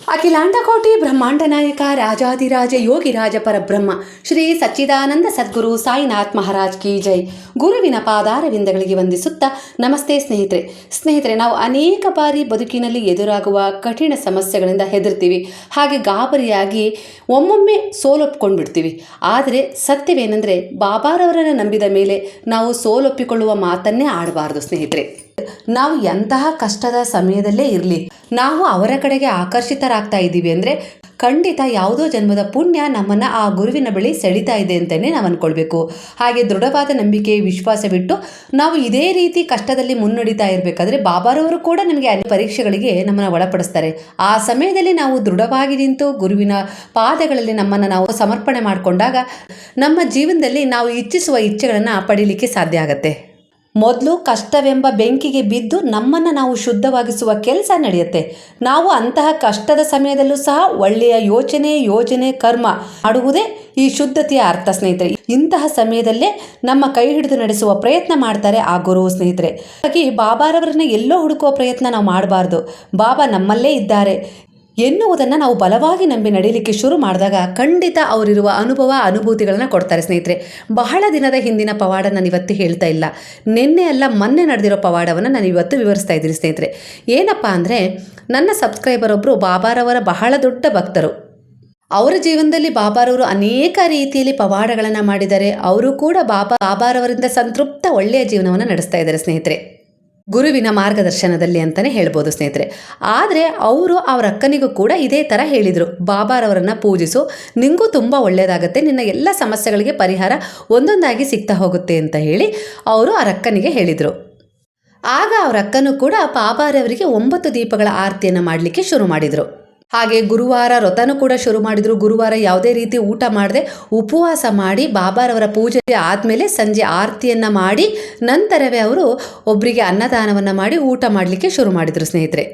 ಅಖಿಲಾಂಡಕೋಟಿ ಬ್ರಹ್ಮಾಂಡ ನಾಯಕ ರಾಜಾದಿರಾಜ ಯೋಗಿರಾಜ ಪರಬ್ರಹ್ಮ, ಶ್ರೀ ಸಚ್ಚಿದಾನಂದ ಸದ್ಗುರು ಸಾಯಿನಾಥ್ ಮಹಾರಾಜ್ ಕಿ ಜೈ. ಗುರುವಿನ ಪಾದಾರವಿಂದಗಳಿಗೆ ವಂದಿಸುತ್ತಾ ನಮಸ್ತೆ ಸ್ನೇಹಿತರೆ. ಸ್ನೇಹಿತರೆ, ನಾವು ಅನೇಕ ಬಾರಿ ಬದುಕಿನಲ್ಲಿ ಎದುರಾಗುವ ಕಠಿಣ ಸಮಸ್ಯೆಗಳಿಂದ ಹೆದರ್ತೀವಿ. ಹಾಗೆ ಗಾಬರಿಯಾಗಿ ಒಮ್ಮೊಮ್ಮೆ ಸೋಲೊಪ್ಪಿಕೊಂಡು ಬಿಡ್ತೀವಿ ಆದರೆ ಸತ್ಯವೇನೆಂದರೆ, ಬಾಬಾರವರನ್ನು ನಂಬಿದ ಮೇಲೆ ನಾವು ಸೋಲೊಪ್ಪಿಕೊಳ್ಳುವ ಮಾತನ್ನೇ ಆಡಬಾರ್ದು ಸ್ನೇಹಿತರೆ. ನಾವು ಎಂತಹ ಕಷ್ಟದ ಸಮಯದಲ್ಲೇ ಇರಲಿ, ನಾವು ಅವರ ಕಡೆಗೆ ಆಕರ್ಷಿತರಾಗ್ತಾ ಇದ್ದೀವಿ ಅಂದರೆ ಖಂಡಿತ ಯಾವುದೋ ಜನ್ಮದ ಪುಣ್ಯ ನಮ್ಮನ್ನು ಆ ಗುರುವಿನ ಬಳಿ ಸೆಳಿತಾ ಇದೆ ಅಂತಲೇ ನಾವು ಅಂದ್ಕೊಳ್ಬೇಕು ಹಾಗೆ ದೃಢವಾದ ನಂಬಿಕೆ ವಿಶ್ವಾಸವಿಟ್ಟು ನಾವು ಇದೇ ರೀತಿ ಕಷ್ಟದಲ್ಲಿ ಮುನ್ನಡೀತಾ ಇರಬೇಕಾದ್ರೆ ಬಾಬಾರವರು ಕೂಡ ನಮಗೆ ಅಲ್ಲಿ ಪರೀಕ್ಷೆಗಳಿಗೆ ನಮ್ಮನ್ನು ಒಳಪಡಿಸ್ತಾರೆ. ಆ ಸಮಯದಲ್ಲಿ ನಾವು ದೃಢವಾಗಿ ನಿಂತು ಗುರುವಿನ ಪಾದಗಳಲ್ಲಿ ನಮ್ಮನ್ನು ನಾವು ಸಮರ್ಪಣೆ ಮಾಡಿಕೊಂಡಾಗ ನಮ್ಮ ಜೀವನದಲ್ಲಿ ನಾವು ಇಚ್ಛಿಸುವ ಇಚ್ಛೆಗಳನ್ನು ಪಡೀಲಿಕ್ಕೆ ಸಾಧ್ಯ ಆಗುತ್ತೆ. ಮೊದಲು ಕಷ್ಟವೆಂಬ ಬೆಂಕಿಗೆ ಬಿದ್ದು ನಮ್ಮನ್ನು ನಾವು ಶುದ್ಧವಾಗಿಸುವ ಕೆಲಸ ನಡೆಯುತ್ತೆ. ನಾವು ಅಂತಹ ಕಷ್ಟದ ಸಮಯದಲ್ಲೂ ಸಹ ಒಳ್ಳೆಯ ಯೋಚನೆ, ಯೋಜನೆ, ಕರ್ಮ ಮಾಡುವುದೇ ಈ ಶುದ್ಧತೆಯ ಅರ್ಥ ಸ್ನೇಹಿತರೆ. ಇಂತಹ ಸಮಯದಲ್ಲೇ ನಮ್ಮ ಕೈ ಹಿಡಿದು ನಡೆಸುವ ಪ್ರಯತ್ನ ಮಾಡ್ತಾರೆ ಆ ಗುರು ಸ್ನೇಹಿತರೆ. ಹಾಗಾಗಿ ಬಾಬಾರವರನ್ನ ಎಲ್ಲೋ ಹುಡುಕುವ ಪ್ರಯತ್ನ ನಾವು ಮಾಡಬಾರ್ದು. ಬಾಬಾ ನಮ್ಮಲ್ಲೇ ಇದ್ದಾರೆ. ಎನ್ನುವುದನ್ನು ನಾವು ಬಲವಾಗಿ ನಂಬಿ ನಡೀಲಿಕ್ಕೆ ಶುರು ಮಾಡಿದಾಗ ಖಂಡಿತ ಅವರಿರುವ ಅನುಭವ, ಅನುಭೂತಿಗಳನ್ನು ಕೊಡ್ತಾರೆ ಸ್ನೇಹಿತರೆ. ಬಹಳ ದಿನದ ಹಿಂದಿನ ಪವಾಡ ನಾನು ಇವತ್ತು ಹೇಳ್ತಾ ಇಲ್ಲ. ನಿನ್ನೆ ಅಲ್ಲ, ಮೊನ್ನೆ ನಡೆದಿರೋ ಪವಾಡವನ್ನು ನಾನು ಇವತ್ತು ವಿವರಿಸ್ತಾ ಇದ್ದೀನಿ ಸ್ನೇಹಿತರೆ. ಏನಪ್ಪ ಅಂದರೆ, ನನ್ನ ಸಬ್ಸ್ಕ್ರೈಬರ್ ಒಬ್ಬರು ಬಾಬಾರವರ ಬಹಳ ದೊಡ್ಡ ಭಕ್ತರು. ಅವರ ಜೀವನದಲ್ಲಿ ಬಾಬಾರವರು ಅನೇಕ ರೀತಿಯಲ್ಲಿ ಪವಾಡಗಳನ್ನು ಮಾಡಿದ್ದಾರೆ. ಅವರು ಕೂಡ ಬಾಬಾ, ಬಾಬಾರವರಿಂದ ಸಂತೃಪ್ತ ಒಳ್ಳೆಯ ಜೀವನವನ್ನು ನಡೆಸ್ತಾ ಇದ್ದಾರೆ ಸ್ನೇಹಿತರೆ. ಗುರುವಿನ ಮಾರ್ಗದರ್ಶನದಲ್ಲಿ ಅಂತಲೇ ಹೇಳ್ಬೋದು ಸ್ನೇಹಿತರೆ. ಆದರೆ ಅವರು ಅವರ ಅಕ್ಕನಿಗೂ ಕೂಡ ಇದೇ ಥರ ಹೇಳಿದರು. ಬಾಬಾರವರನ್ನು ಪೂಜಿಸು, ನಿಂಗೂ ತುಂಬ ಒಳ್ಳೆಯದಾಗುತ್ತೆ ನಿನ್ನ ಎಲ್ಲ ಸಮಸ್ಯೆಗಳಿಗೆ ಪರಿಹಾರ ಒಂದೊಂದಾಗಿ ಸಿಗ್ತಾ ಹೋಗುತ್ತೆ ಅಂತ ಹೇಳಿ ಅವರು ಅವರ ಅಕ್ಕನಿಗೆ ಹೇಳಿದರು. ಆಗ ಅವರ ಅಕ್ಕನೂ ಕೂಡ ಬಾಬಾರವರಿಗೆ ಒಂಬತ್ತು ದೀಪಗಳ ಆರತಿಯನ್ನು ಮಾಡಲಿಕ್ಕೆ ಶುರು ಮಾಡಿದರು. ಹಾಗೆ ಗುರುವಾರ ವ್ರತನೂ ಕೂಡ ಶುರು ಮಾಡಿದ್ರು. ಗುರುವಾರ ಯಾವುದೇ ರೀತಿ ಊಟ ಮಾಡದೆ ಉಪವಾಸ ಮಾಡಿ ಬಾಬಾರವರ ಪೂಜೆ ಆದಮೇಲೆ ಸಂಜೆ ಆರತಿಯನ್ನು ಮಾಡಿ ನಂತರವೇ ಅವರು ಒಬ್ಬರಿಗೆ ಅನ್ನದಾನವನ್ನು ಮಾಡಿ ಊಟ ಮಾಡಲಿಕ್ಕೆ ಶುರು ಮಾಡಿದರು ಸ್ನೇಹಿತರೆ.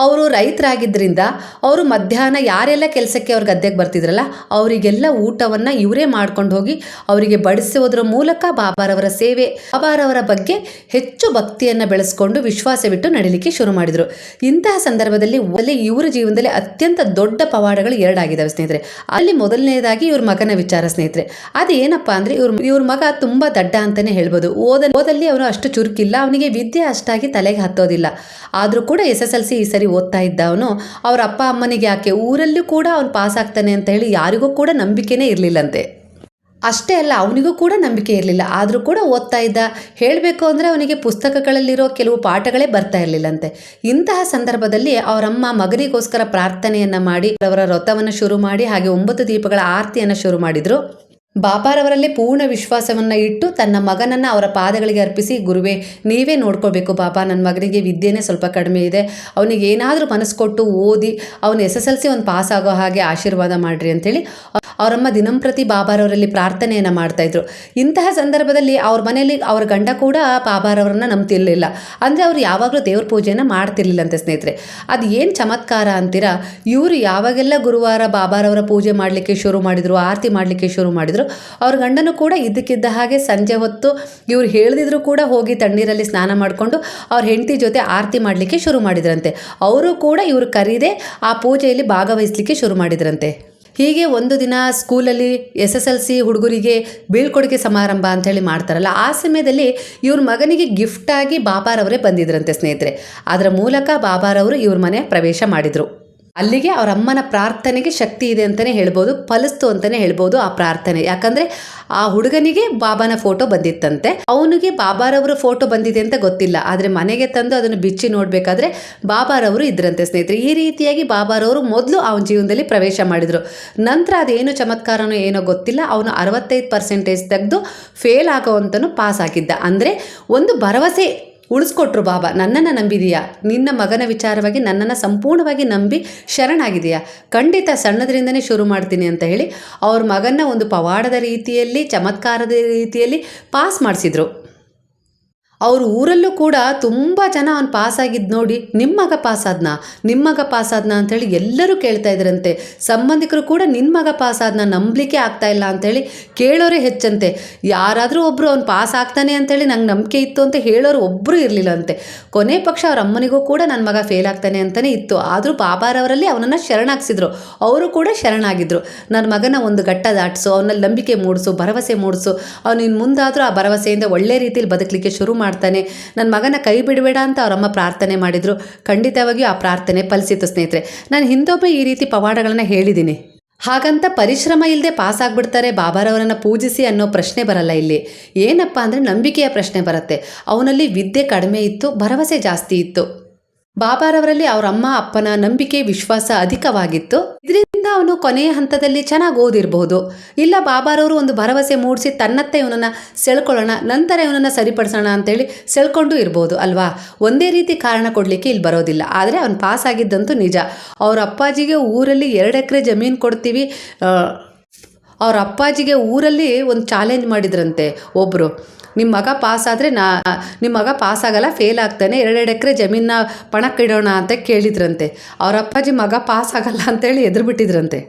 ಅವರು ರೈತರಾಗಿದ್ದರಿಂದ ಅವರು ಮಧ್ಯಾಹ್ನ ಯಾರೆಲ್ಲ ಕೆಲಸಕ್ಕೆ ಅವ್ರ ಗದ್ದೆಗೆ ಬರ್ತಿದ್ರಲ್ಲ, ಅವರಿಗೆಲ್ಲ ಊಟವನ್ನು ಇವರೇ ಮಾಡ್ಕೊಂಡು ಹೋಗಿ ಅವರಿಗೆ ಬಡಿಸೋದ್ರ ಮೂಲಕ ಬಾಬಾರವರ ಸೇವೆ ಬಾಬಾರವರ ಬಗ್ಗೆ ಹೆಚ್ಚು ಭಕ್ತಿಯನ್ನು ಬೆಳೆಸ್ಕೊಂಡು ವಿಶ್ವಾಸವಿಟ್ಟು ನಡೀಲಿಕ್ಕೆ ಶುರು ಮಾಡಿದರು. ಇಂತಹ ಸಂದರ್ಭದಲ್ಲಿ ಒಲೆ ಇವರ ಜೀವನದಲ್ಲಿ ಅತ್ಯಂತ ದೊಡ್ಡ ಪವಾಡಗಳು ಎರಡಾಗಿದ್ದಾವೆ ಸ್ನೇಹಿತರೆ. ಅಲ್ಲಿ ಮೊದಲನೇದಾಗಿ ಇವ್ರ ಮಗನ ವಿಚಾರ ಸ್ನೇಹಿತರೆ. ಅದು ಏನಪ್ಪ ಅಂದರೆ ಇವ್ರ ಇವ್ರ ಮಗ ತುಂಬ ದಡ್ಡ ಅಂತಲೇ ಹೇಳ್ಬೋದು. ಓದ ಓದಲ್ಲಿ ಅವನು ಅಷ್ಟು ಚುರುಕಿಲ್ಲ, ಅವನಿಗೆ ವಿದ್ಯೆ ಅಷ್ಟಾಗಿ ತಲೆಗೆ ಹತ್ತೋದಿಲ್ಲ. ಆದರೂ ಕೂಡ ಎಸ್ ಎಸ್ ಎಲ್ ಸಿ ಈ ಸರಿ ಓದ್ತಾ ಇದ್ದ ಅವನು ಅವ್ರ ಅಪ್ಪ ಅಮ್ಮನಿಗೆ ಯಾಕೆ ಊರಲ್ಲೂ ಕೂಡ ಅವನು ಪಾಸ್ ಆಗ್ತಾನೆ ಅಂತ ಹೇಳಿ ಯಾರಿಗೂ ಕೂಡ ನಂಬಿಕೆನೇ ಇರಲಿಲ್ಲಂತೆ. ಅಷ್ಟೇ ಅಲ್ಲ, ಅವನಿಗೂ ಕೂಡ ನಂಬಿಕೆ ಇರಲಿಲ್ಲ. ಆದರೂ ಕೂಡ ಓದ್ತಾ ಇದ್ದ. ಹೇಳಬೇಕು ಅಂದರೆ ಅವನಿಗೆ ಪುಸ್ತಕಗಳಲ್ಲಿರೋ ಕೆಲವು ಪಾಠಗಳೇ ಬರ್ತಾ ಇರಲಿಲ್ಲಂತೆ. ಇಂತಹ ಸಂದರ್ಭದಲ್ಲಿ ಅವರಮ್ಮ ಮಗನಿಗೋಸ್ಕರ ಪ್ರಾರ್ಥನೆಯನ್ನು ಮಾಡಿ, ಅವರ ವ್ರತವನ್ನು ಶುರು ಮಾಡಿ, ಹಾಗೆ ಒಂಬತ್ತು ದೀಪಗಳ ಆರತಿಯನ್ನು ಶುರು ಮಾಡಿದರು. ಬಾಬಾರವರಲ್ಲಿ ಪೂರ್ಣ ವಿಶ್ವಾಸವನ್ನು ಇಟ್ಟು ತನ್ನ ಮಗನನ್ನು ಅವರ ಪಾದಗಳಿಗೆ ಅರ್ಪಿಸಿ, ಗುರುವೇ, ನೀವೇ ನೋಡ್ಕೋಬೇಕು ಬಾಬಾ ನನ್ನ ಮಗನಿಗೆ ವಿದ್ಯೆನೇ ಸ್ವಲ್ಪ ಕಡಿಮೆ ಇದೆ. ಅವನಿಗೆ ಏನಾದರೂ ಮನಸ್ಸು ಕೊಟ್ಟು ಓದಿ, ಅವನು ಎಸ್ ಎಸ್ ಎಲ್ ಸಿ ಒಂದು ಪಾಸ್ ಆಗೋ ಹಾಗೆ ಆಶೀರ್ವಾದ ಮಾಡಿರಿ ಅಂತೇಳಿ ಅವರಮ್ಮ ದಿನಂಪ್ರತಿ ಬಾಬಾರವರಲ್ಲಿ ಪ್ರಾರ್ಥನೆಯನ್ನು ಮಾಡ್ತಾಯಿದ್ರು ಇಂತಹ ಸಂದರ್ಭದಲ್ಲಿ ಅವ್ರ ಮನೆಯಲ್ಲಿ ಅವರ ಗಂಡ ಕೂಡ ಬಾಬಾರವರನ್ನ ನಂಬ್ತಿರಲಿಲ್ಲ. ಅಂದರೆ ಅವ್ರು ಯಾವಾಗಲೂ ದೇವ್ರ ಪೂಜೆಯನ್ನು ಮಾಡ್ತಿರ್ಲಿಲ್ಲಂತೆ ಸ್ನೇಹಿತರೆ. ಅದು ಏನು ಚಮತ್ಕಾರ ಅಂತೀರಾ? ಇವರು ಯಾವಾಗೆಲ್ಲ ಗುರುವಾರ ಬಾಬಾರವರ ಪೂಜೆ ಮಾಡಲಿಕ್ಕೆ ಶುರು ಮಾಡಿದರು, ಆರತಿ ಮಾಡಲಿಕ್ಕೆ ಶುರು ಮಾಡಿದರು ಅವ್ರ ಗಂಡನೂ ಕೂಡ ಇದ್ದಕ್ಕಿದ್ದ ಹಾಗೆ ಸಂಜೆ ಹೊತ್ತು ಇವ್ರು ಹೇಳ್ದಿದ್ರು ಕೂಡ ಹೋಗಿ ತಣ್ಣೀರಲ್ಲಿ ಸ್ನಾನ ಮಾಡಿಕೊಂಡು ಅವ್ರ ಹೆಂಡತಿ ಜೊತೆ ಆರತಿ ಮಾಡಲಿಕ್ಕೆ ಶುರು ಮಾಡಿದ್ರಂತೆ. ಅವರು ಕೂಡ ಇವರು ಕರೀದೆ ಆ ಪೂಜೆಯಲ್ಲಿ ಭಾಗವಹಿಸಲಿಕ್ಕೆ ಶುರು ಮಾಡಿದ್ರಂತೆ. ಹೀಗೆ ಒಂದು ದಿನ ಸ್ಕೂಲಲ್ಲಿ ಎಸ್ ಎಸ್ ಎಲ್ ಸಿ ಹುಡುಗರಿಗೆ ಬೀಳ್ಕೊಡುಗೆ ಸಮಾರಂಭ ಅಂಥೇಳಿ ಮಾಡ್ತಾರಲ್ಲ, ಆ ಸಮಯದಲ್ಲಿ ಇವ್ರ ಮಗನಿಗೆ ಗಿಫ್ಟಾಗಿ ಬಾಬಾರವರೇ ಬಂದಿದ್ರಂತೆ ಸ್ನೇಹಿತರೆ. ಅದರ ಮೂಲಕ ಬಾಬಾರವರು ಇವ್ರ ಮನೆ ಪ್ರವೇಶ ಮಾಡಿದರು. ಅಲ್ಲಿಗೆ ಅವ್ರ ಅಮ್ಮನ ಪ್ರಾರ್ಥನೆಗೆ ಶಕ್ತಿ ಇದೆ ಅಂತಲೇ ಹೇಳ್ಬೋದು, ಫಲಿಸ್ತು ಅಂತಲೇ ಹೇಳ್ಬೋದು ಆ ಪ್ರಾರ್ಥನೆ. ಯಾಕಂದರೆ ಆ ಹುಡುಗನಿಗೆ ಬಾಬಾನ ಫೋಟೋ ಬಂದಿತ್ತಂತೆ. ಅವನಿಗೆ ಬಾಬಾರವರ ಫೋಟೋ ಬಂದಿದೆ ಅಂತ ಗೊತ್ತಿಲ್ಲ. ಆದರೆ ಮನೆಗೆ ತಂದು ಅದನ್ನು ಬಿಚ್ಚಿ ನೋಡಬೇಕಾದ್ರೆ ಬಾಬಾರವರು ಇದ್ರಂತೆ ಸ್ನೇಹಿತರೆ. ಈ ರೀತಿಯಾಗಿ ಬಾಬಾರವರು ಮೊದಲು ಅವನ ಜೀವನದಲ್ಲಿ ಪ್ರವೇಶ ಮಾಡಿದರು. ನಂತರ ಅದೇನು ಚಮತ್ಕಾರನೋ ಏನೋ ಗೊತ್ತಿಲ್ಲ. ಅವನು ಅರವತ್ತೈದು ಪರ್ಸೆಂಟೇಜ್ ತೆಗೆದು ಫೇಲ್ ಆಗೋವಂತನು ಪಾಸ್ ಆಗಿದ್ದ. ಅಂದರೆ ಒಂದು ಭರವಸೆ ಉಳಿಸ್ಕೊಟ್ರು ಬಾಬಾ, ನನ್ನನ್ನು ನಂಬಿದೀಯಾ? ನಿನ್ನ ಮಗನ ವಿಚಾರವಾಗಿ ನನ್ನನ್ನು ಸಂಪೂರ್ಣವಾಗಿ ನಂಬಿ ಶರಣಾಗಿದೆಯಾ? ಖಂಡಿತ ಸಣ್ಣದರಿಂದನೇ ಶುರು ಮಾಡ್ತೀನಿ ಅಂತ ಹೇಳಿ, ಅವ್ರ ಮಗನ ಒಂದು ಪವಾಡದ ರೀತಿಯಲ್ಲಿ, ಚಮತ್ಕಾರದ ರೀತಿಯಲ್ಲಿ ಪಾಸ್ ಮಾಡಿಸಿದ್ರು. ಅವ್ರ ಊರಲ್ಲೂ ಕೂಡ ತುಂಬ ಜನ ಅವ್ನು ಪಾಸಾಗಿದ್ದು ನೋಡಿ ನಿಮ್ಮ ಮಗ ಪಾಸಾದ್ನ ನಿಮ್ಮ ಮಗ ಪಾಸಾದ್ನ ಅಂಥೇಳಿ ಎಲ್ಲರೂ ಕೇಳ್ತಾ ಇದ್ರಂತೆ. ಸಂಬಂಧಿಕರು ಕೂಡ ನಿನ್ನ ಮಗ ಪಾಸಾದ್ನ ನಂಬಲಿಕ್ಕೆ ಆಗ್ತಾ ಇಲ್ಲ ಅಂಥೇಳಿ ಕೇಳೋರೇ ಹೆಚ್ಚಂತೆ. ಯಾರಾದರೂ ಒಬ್ಬರು ಅವ್ನು ಪಾಸ್ ಆಗ್ತಾನೆ ಅಂಥೇಳಿ ನಂಗೆ ನಂಬಿಕೆ ಇತ್ತು ಅಂತ ಹೇಳೋರು ಒಬ್ಬರು ಇರಲಿಲ್ಲ ಅಂತೆ. ಕೊನೆ ಪಕ್ಷ ಅವ್ರ ಅಮ್ಮನಿಗೂ ಕೂಡ ನನ್ನ ಮಗ ಫೇಲ್ ಆಗ್ತಾನೆ ಅಂತಲೇ ಇತ್ತು. ಆದರೂ ಬಾಬಾರವರಲ್ಲಿ ಅವನನ್ನು ಶರಣಾಗಿಸಿದ್ರು. ಅವರು ಕೂಡ ಶರಣಾಗಿದ್ದರು ನನ್ನ ಮಗನ ಒಂದು ಘಟ್ಟ ದಾಟಿಸು, ಅವನಲ್ಲಿ ನಂಬಿಕೆ ಮೂಡಿಸು, ಭರವಸೆ ಮೂಡಿಸು. ಅವನು ಇನ್ನು ಮುಂದಾದರೂ ಆ ಭರವಸೆಯಿಂದ ಒಳ್ಳೆ ರೀತಿಯಲ್ಲಿ ಬದುಕಲಿಕ್ಕೆ ಶುರು ಮಾಡ್ತಾನೆ. ನನ್ನ ಮಗನ ಕೈ ಬಿಡಬೇಡ ಅಂತ ಅವರಮ್ಮ ಪ್ರಾರ್ಥನೆ ಮಾಡಿದರು. ಖಂಡಿತವಾಗಿಯೂ ಆ ಪ್ರಾರ್ಥನೆ ಫಲಿಸಿತು ಸ್ನೇಹಿತರೆ. ನಾನು ಹಿಂದೊಮ್ಮೆ ಈ ರೀತಿ ಪವಾಡಗಳನ್ನು ಹೇಳಿದ್ದೀನಿ ಹಾಗಂತ ಪರಿಶ್ರಮ ಇಲ್ಲದೆ ಪಾಸ್ ಆಗಿಬಿಡ್ತಾರೆ ಬಾಬಾರವರನ್ನು ಪೂಜಿಸಿ ಅನ್ನೋ ಪ್ರಶ್ನೆ ಬರಲ್ಲ ಇಲ್ಲಿ. ಏನಪ್ಪ ಅಂದರೆ ನಂಬಿಕೆಯ ಪ್ರಶ್ನೆ ಬರುತ್ತೆ. ಅವನಲ್ಲಿ ವಿದ್ಯೆ ಕಡಿಮೆ ಇತ್ತು, ಭರವಸೆ ಜಾಸ್ತಿ ಇತ್ತು. ಬಾಬಾರವರಲ್ಲಿ ಅವ್ರ ಅಮ್ಮ, ಅಪ್ಪನ ನಂಬಿಕೆ, ವಿಶ್ವಾಸ ಅಧಿಕವಾಗಿತ್ತು. ಇದರಿಂದ ಅವನು ಕೊನೆಯ ಹಂತದಲ್ಲಿ ಚೆನ್ನಾಗಿ ಓದಿರಬಹುದು. ಇಲ್ಲ ಬಾಬಾರವರು ಒಂದು ಭರವಸೆ ಮೂಡಿಸಿ ತನ್ನತ್ತೆ ಇವನನ್ನು ಸೆಳ್ಕೊಳ್ಳೋಣ, ನಂತರ ಇವನನ್ನು ಸರಿಪಡಿಸೋಣ ಅಂತೇಳಿ ಸೆಳ್ಕೊಂಡು ಇರ್ಬೋದು ಅಲ್ವಾ? ಒಂದೇ ರೀತಿ ಕಾರಣ ಕೊಡಲಿಕ್ಕೆ ಇಲ್ಲಿ ಬರೋದಿಲ್ಲ. ಆದರೆ ಅವನು ಪಾಸ್ ಆಗಿದ್ದಂತೂ ನಿಜ. ಅವ್ರ ಅಪ್ಪಾಜಿಗೆ ಊರಲ್ಲಿ ಎರಡು ಎಕರೆ ಜಮೀನು ಕೊಡ್ತೀವಿ ಅವ್ರ ಅಪ್ಪಾಜಿಗೆ ಊರಲ್ಲಿ ಒಂದು ಚಾಲೆಂಜ್ ಮಾಡಿದ್ರಂತೆ ಒಬ್ಬರು ನಿಮ್ಮ ಮಗ ಪಾಸ್ ಆದರೆ ನಾ ನಿಮ್ಮ ಮಗ ಪಾಸ್ ಆಗಲ್ಲ ಫೇಲ್ ಆಗ್ತಾನೆ, ಎರಡೆರಡು ಎಕರೆ ಜಮೀನ ಪಣಕ್ಕಿಡೋಣ ಅಂತ ಕೇಳಿದ್ರಂತೆ. ಅವ್ರ ಅಪ್ಪಾಜಿ ಮಗ ಪಾಸ್ ಆಗಲ್ಲ ಅಂತೇಳಿ ಎದುರು ಬಿಟ್ಟಿದ್ರಂತೆ.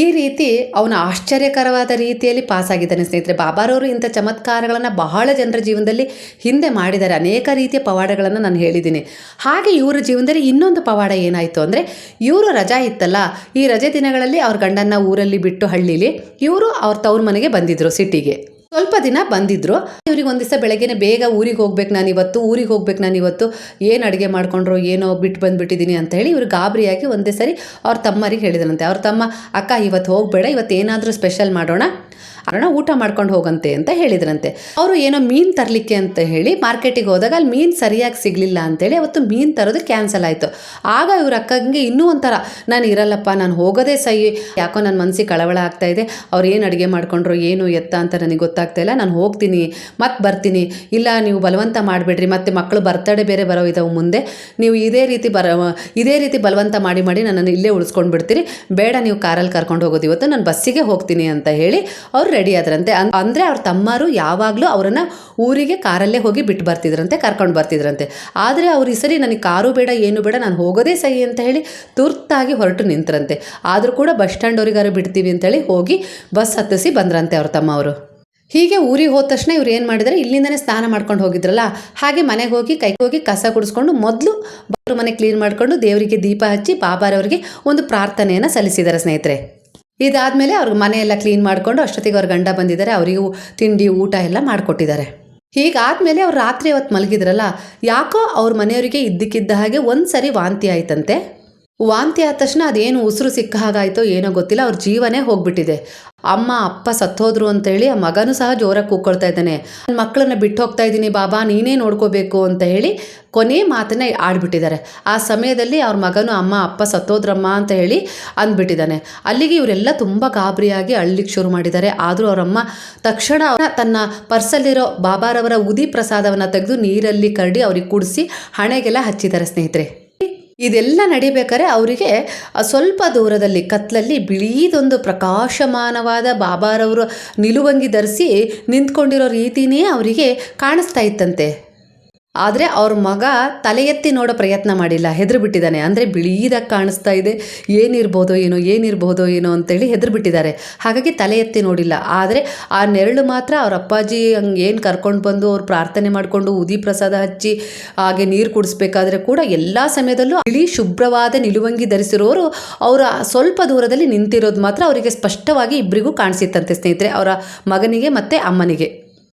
ಈ ರೀತಿ ಅವನು ಆಶ್ಚರ್ಯಕರವಾದ ರೀತಿಯಲ್ಲಿ ಪಾಸ್ ಆಗಿದ್ದಾನೆ ಸ್ನೇಹಿತರೆ. ಬಾಬಾರವರು ಇಂಥ ಚಮತ್ಕಾರಗಳನ್ನು ಬಹಳ ಜನರ ಜೀವನದಲ್ಲಿ ಹಿಂದೆ ಮಾಡಿದ್ದಾರೆ. ಅನೇಕ ರೀತಿಯ ಪವಾಡಗಳನ್ನು ನಾನು ಹೇಳಿದ್ದೀನಿ. ಹಾಗೆ ಇವರ ಜೀವನದಲ್ಲಿ ಇನ್ನೊಂದು ಪವಾಡ ಏನಾಯಿತು ಅಂದರೆ, ಇವರು ರಜಾ ಇತ್ತಲ್ಲ, ಈ ರಜೆ ದಿನಗಳಲ್ಲಿ ಅವ್ರ ಗಂಡನ ಊರಲ್ಲಿ ಬಿಟ್ಟು ಹಳ್ಳೀಲಿ ಇವರು ಅವ್ರ ತವ್ರ ಮನೆಗೆ ಬಂದಿದ್ದರು ಸಿಟಿಗೆ ಸ್ವಲ್ಪ ದಿನ ಬಂದಿದ್ರು. ಇವ್ರಿಗೆ ಒಂದು ದಿವಸ ಬೆಳಗ್ಗೆನೆ ಬೇಗ ಊರಿಗೆ ಹೋಗ್ಬೇಕು ನಾನು ಇವತ್ತು, ಊರಿಗೆ ಹೋಗ್ಬೇಕು ನಾನು ಇವತ್ತು, ಏನು ಅಡುಗೆ ಮಾಡ್ಕೊಂಡ್ರು, ಏನೋ ಬಿಟ್ಟು ಬಂದುಬಿಟ್ಟಿದ್ದೀನಿ ಅಂತ ಹೇಳಿ ಇವ್ರು ಗಾಬರಿಯಾಗಿ ಒಂದೇ ಸರಿ ಅವ್ರ ತಮ್ಮರಿಗೆ ಹೇಳಿದ್ರಂತೆ. ಅವ್ರ ತಮ್ಮ, ಅಕ್ಕ, ಇವತ್ತು ಹೋಗಬೇಡ, ಇವತ್ತು ಏನಾದರೂ ಸ್ಪೆಷಲ್ ಮಾಡೋಣ. ಅಣ್ಣ ಊಟ ಮಾಡ್ಕೊಂಡು ಹೋಗಂತೆ ಅಂತ ಹೇಳಿದ್ರಂತೆ. ಅವರು ಏನೋ ಮೀನು ತರಲಿಕ್ಕೆ ಅಂತ ಹೇಳಿ ಮಾರ್ಕೆಟಿಗೆ ಹೋದಾಗ ಅಲ್ಲಿ ಮೀನು ಸರಿಯಾಗಿ ಸಿಗಲಿಲ್ಲ ಅಂತೇಳಿ ಅವತ್ತು ಮೀನು ತರೋದು ಕ್ಯಾನ್ಸಲ್ ಆಯಿತು. ಆಗ ಇವ್ರ ಅಕ್ಕಂಗೆ ಇನ್ನೂ ಒಂಥರ, ನಾನು ಇರಲ್ಲಪ್ಪ, ನಾನು ಹೋಗೋದೇ ಸಹಿ. ಯಾಕೋ ನನ್ನ ಮನಸ್ಸಿಗೆ ಕಳವಳ ಆಗ್ತಾ ಇದೆ. ಅವ್ರು ಏನು ಅಡುಗೆ ಮಾಡ್ಕೊಂಡ್ರು, ಏನು ಎತ್ತ ಅಂತ ನನಗೆ ಗೊತ್ತಾಗ್ತಾ ಇಲ್ಲ. ನಾನು ಹೋಗ್ತೀನಿ ಮತ್ತೆ ಬರ್ತೀನಿ. ಇಲ್ಲ, ನೀವು ಬಲವಂತ ಮಾಡಬೇಡ್ರಿ. ಮತ್ತೆ ಮಕ್ಕಳು ಬರ್ತಡೇ ಬೇರೆ ಬರೋ ಇದಾವೆ ಮುಂದೆ. ನೀವು ಇದೇ ರೀತಿ ಬರ, ಇದೇ ರೀತಿ ಬಲವಂತ ಮಾಡಿ ಮಾಡಿ ನನ್ನನ್ನು ಇಲ್ಲೇ ಉಳಿಸ್ಕೊಂಡು ಬಿಡ್ತೀರಿ ಬೇಡ, ನೀವು ಕಾರಲ್ಲಿ ಕರ್ಕೊಂಡು ಹೋಗೋದು. ಇವತ್ತು ನಾನು ಬಸ್ಸಿಗೆ ಹೋಗ್ತೀನಿ ಅಂತ ಹೇಳಿ ಅವ್ರು ರೆಡಿ ಆದ್ರಂತೆ. ಅಂದ್ರೆ ಅವ್ರ ತಮ್ಮರು ಯಾವಾಗಲೂ ಅವರನ್ನು ಊರಿಗೆ ಕಾರಲ್ಲೇ ಹೋಗಿ ಬಿಟ್ಟು ಬರ್ತಿದ್ರಂತೆ, ಕರ್ಕೊಂಡು ಬರ್ತಿದ್ರಂತೆ. ಆದ್ರೆ ಅವ್ರು ಈ ಸರಿ ನನಗೆ ಕಾರು ಬೇಡ, ಏನು ಬೇಡ, ನಾನು ಹೋಗೋದೇ ಸಹಿ ಅಂತ ಹೇಳಿ ತುರ್ತಾಗಿ ಹೊರಟು ನಿಂತರಂತೆ. ಆದರೂ ಕೂಡ ಬಸ್ ಸ್ಟ್ಯಾಂಡ್ವರೆಗಾರು ಬಿಡ್ತೀವಿ ಅಂತೇಳಿ ಹೋಗಿ ಬಸ್ ಹತ್ತಿಸಿ ಬಂದ್ರಂತೆ ಅವ್ರ ತಮ್ಮ ಅವರು. ಹೀಗೆ ಊರಿಗೆ ಹೋದ ತಕ್ಷಣ ಇವ್ರು ಏನು ಮಾಡಿದರೆ, ಇಲ್ಲಿಂದನೇ ಸ್ನಾನ ಮಾಡ್ಕೊಂಡು ಹೋಗಿದ್ರಲ್ಲ, ಹಾಗೆ ಮನೆಗೆ ಹೋಗಿ ಕೈ ಹೋಗಿ ಕಸ ಕುಡಿಸ್ಕೊಂಡು ಮೊದಲು ಬಾರು ಮನೆ ಕ್ಲೀನ್ ಮಾಡಿಕೊಂಡು ದೇವರಿಗೆ ದೀಪ ಹಚ್ಚಿ ಬಾಬಾರವರಿಗೆ ಒಂದು ಪ್ರಾರ್ಥನೆಯನ್ನು ಸಲ್ಲಿಸಿದ್ದಾರೆ ಸ್ನೇಹಿತರೆ. ಇದಾದಮೇಲೆ ಅವ್ರಿಗೆ ಮನೆಯೆಲ್ಲ ಕ್ಲೀನ್ ಮಾಡಿಕೊಂಡು ಅಷ್ಟೊತ್ತಿಗೆ ಅವ್ರ ಗಂಡ ಬಂದಿದ್ದಾರೆ, ಅವರಿಗೂ ತಿಂಡಿ, ಊಟ ಎಲ್ಲ ಮಾಡಿಕೊಟ್ಟಿದ್ದಾರೆ. ಹೀಗಾದಮೇಲೆ ಅವ್ರು ರಾತ್ರಿ ಅವತ್ತು ಮಲಗಿದ್ರಲ್ಲ, ಯಾಕೋ ಅವ್ರ ಮನೆಯವರಿಗೆ ಇದ್ದಕ್ಕಿದ್ದ ಹಾಗೆ ಒಂದು ಸರಿ ವಾಂತಿ ಆಯ್ತಂತೆ? ವಾಂತಿ ಆದ ತಕ್ಷಣ ಅದೇನು ಉಸಿರು ಸಿಕ್ಕ ಹಾಗಾಯಿತೋ ಏನೋ ಗೊತ್ತಿಲ್ಲ, ಅವ್ರ ಜೀವನೇ ಹೋಗ್ಬಿಟ್ಟಿದೆ. ಅಮ್ಮ, ಅಪ್ಪ ಸತ್ತೋದ್ರು ಅಂತೇಳಿ ಆ ಮಗನೂ ಸಹ ಜೋರಾಗಿ ಕೂಗ್ಕೊಳ್ತಾ ಇದ್ದಾನೆ. ನನ್ನ ಮಕ್ಕಳನ್ನ ಬಿಟ್ಟು ಹೋಗ್ತಾ ಇದ್ದೀನಿ ಬಾಬಾ, ನೀನೇ ನೋಡ್ಕೋಬೇಕು ಅಂತ ಹೇಳಿ ಕೊನೆ ಮಾತನ್ನ ಆಡ್ಬಿಟ್ಟಿದ್ದಾರೆ. ಆ ಸಮಯದಲ್ಲಿ ಅವ್ರ ಮಗನು, ಅಮ್ಮ, ಅಪ್ಪ ಸತ್ತೋದ್ರಮ್ಮ ಅಂತ ಹೇಳಿ ಅಂದ್ಬಿಟ್ಟಿದ್ದಾನೆ. ಅಲ್ಲಿಗೆ ಇವರೆಲ್ಲ ತುಂಬ ಗಾಬರಿಯಾಗಿ ಅಳ್ಲಿಕ್ಕೆ ಶುರು ಮಾಡಿದ್ದಾರೆ. ಆದರೂ ಅವರಮ್ಮ ತಕ್ಷಣ ತನ್ನ ಪರ್ಸಲ್ಲಿರೋ ಬಾಬಾರವರ ಉದಿ ಪ್ರಸಾದವನ್ನು ತೆಗೆದು ನೀರಲ್ಲಿ ಕರಡಿ ಅವ್ರಿಗೆ ಕುಡಿಸಿ ಹಣೆಗೆಲ್ಲ ಹಚ್ಚಿದ್ದಾರೆ ಸ್ನೇಹಿತರೆ. ಇದೆಲ್ಲ ನಡಿಬೇಕಾದ್ರೆ ಅವರಿಗೆ ಸ್ವಲ್ಪ ದೂರದಲ್ಲಿ, ಕತ್ಲಲ್ಲಿ ಬಿಳೀದೊಂದು ಪ್ರಕಾಶಮಾನವಾದ ಬಾಬಾರವರು ನಿಲುವಂಗಿ ಧರಿಸಿ ನಿಂತ್ಕೊಂಡಿರೋ ರೀತಿನೇ ಅವರಿಗೆ ಕಾಣಿಸ್ತಾ ಇತ್ತಂತೆ. ಆದರೆ ಅವ್ರ ಮಗ ತಲೆ ಎತ್ತಿ ನೋಡೋ ಪ್ರಯತ್ನ ಮಾಡಿಲ್ಲ, ಹೆದರು ಬಿಟ್ಟಿದ್ದಾನೆ. ಅಂದರೆ ಬಿಳೀದಾಗಿ ಕಾಣಿಸ್ತಾ ಇದೆ, ಏನಿರ್ಬೋದೋ ಏನೋ ಏನಿರ್ಬೋದೋ ಏನೋ ಅಂತೇಳಿ ಹೆದರು ಬಿಟ್ಟಿದ್ದಾರೆ. ಹಾಗಾಗಿ ತಲೆ ಎತ್ತಿ ನೋಡಿಲ್ಲ. ಆದರೆ ಆ ನೆರಳು ಮಾತ್ರ ಅವ್ರ ಅಪ್ಪಾಜಿ ಹಂಗೆ ಏನು ಕರ್ಕೊಂಡು ಬಂದು ಅವ್ರು ಪ್ರಾರ್ಥನೆ ಮಾಡಿಕೊಂಡು ಉದಿ ಪ್ರಸಾದ ಹಚ್ಚಿ ಹಾಗೆ ನೀರು ಕುಡಿಸ್ಬೇಕಾದ್ರೆ ಕೂಡ ಎಲ್ಲ ಸಮಯದಲ್ಲೂ ಬಿಳಿ ಶುಭ್ರವಾದ ನಿಲುವಂಗಿ ಧರಿಸಿರೋರು ಅವರ ಸ್ವಲ್ಪ ದೂರದಲ್ಲಿ ನಿಂತಿರೋದು ಮಾತ್ರ ಅವರಿಗೆ ಸ್ಪಷ್ಟವಾಗಿ ಇಬ್ಬರಿಗೂ ಕಾಣಿಸಿತ್ತಂತೆ ಸ್ನೇಹಿತರೆ, ಅವರ ಮಗನಿಗೆ ಮತ್ತು ಅಮ್ಮನಿಗೆ.